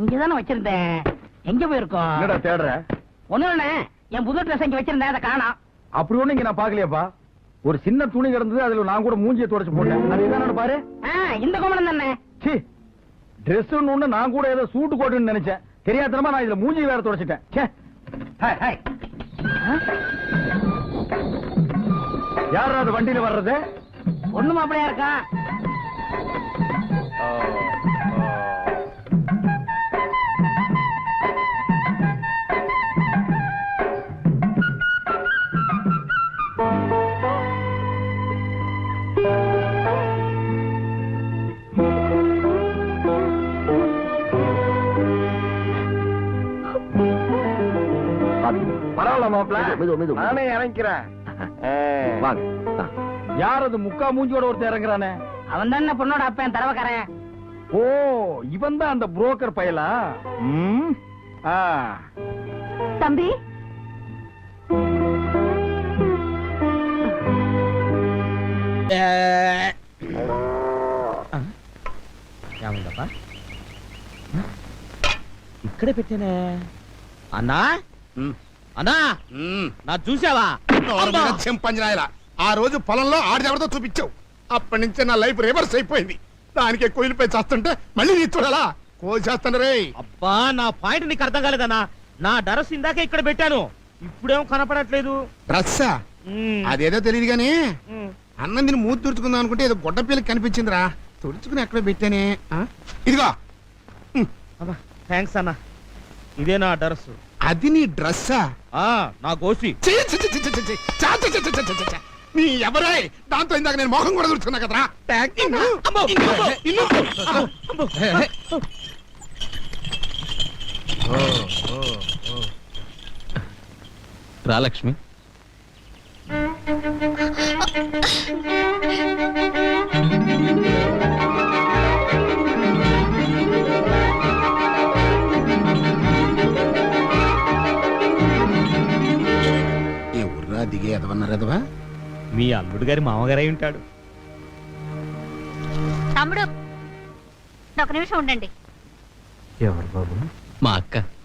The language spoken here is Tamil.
இங்கதானே வச்சிருந்தேன். எங்க போயிருக்கோம்? என்னடா தேடுற? ஒண்ணு இல்லண்ணே. என் புது ட்ரெஸ் இங்க வச்சிருந்தேன் அதை காணோம். அப்படி ஒண்ணு இங்க நான் பாக்கலையாப்பா ஒரு சின்ன துணி கிடந்தது அதுல நான் கூட மூஞ்சியை தொடச்சு போட்டேன். அது இதானு பாரு. இந்த கோமணம் தானே. சி ட்ரெஸ் ஒண்ணு நான் கூட ஏதோ சூட்டு கோட்டுன்னு நினைச்சேன். தெரியாதனமா நான் இதுல மூஞ்சி வேற தொடச்சிட்டேன். யாரா அது வண்டியில வர்றது? ஒண்ணு மாப்பிளையா இருக்கான் பரவாயில்ல மாப்பிள மெது, மெது. நானே இறங்கிறேன் வாங்க ஆ. யார் அது முக்கா மூஞ்சியோட ஒருத்தர் இறங்குறானே அவன் தானே பொண்ணோட அப்பன் தரவக்காரன் ஓ இவன் தான் அந்த புரோக்கர் பயலா ம் ஆ தம்பி ఏమైందప్ప ఇక్కడే పెట్టానే అన్నా అన్నా నా చూసావా! చెంపంజనాయల. ఆ రోజు పొలంలో ఆడదెవరితో చూపించావు. అప్పటి నుంచే నా లైఫ్ రివర్స్ అయిపోయింది. దానికి కోయిలపై చేస్తుంటే మళ్ళీ నీ చూడాలా? కోసేస్తాను రే అబ్బా నా పాయింట్ నీకు అర్థం కాలేదన్నా. నా డరస్ ఇందాకే ఇక్కడ పెట్టాను. ఇప్పుడేమో కనపడట్లేదు. డ్రస్సా. అదేదో తెలియదు గానీ. మ్మ్. అన్నం దీన్ని మూతి తుడుచుకుందాం అనుకుంటే ఏదో గొడ్డ పిల్లకి కనిపించిందిరా. తుడుచుకుని ఎక్కడ పెట్టానే? ఇదిగో. థ్యాంక్స్ అన్నా. ఇదే నా డరస్. అది నీ డ్రస్సా ఆ నా గోసి ఛీ, ఛీ, ఛీ, ఛీ, ఛీ, ఛీ, చా, ఛీ, ఛీ, ఛీ, ఛీ, ఛీ, ఛీ. నీ ఎవరే దాంతో ఇందాక నేను మొహం కూడా తుడుచుకున్నా కదరా ఇన్ను. ఇన్ను. ఇన్ను. రా లక్ష్మి ఎదవన్నారు ఎదవా మీ అల్లుడు గారి మామగారై ఉంటాడు. తమ్ముడు ఒక నిమిషం ఉండండి. ఎవరు బాబు? మా అక్క.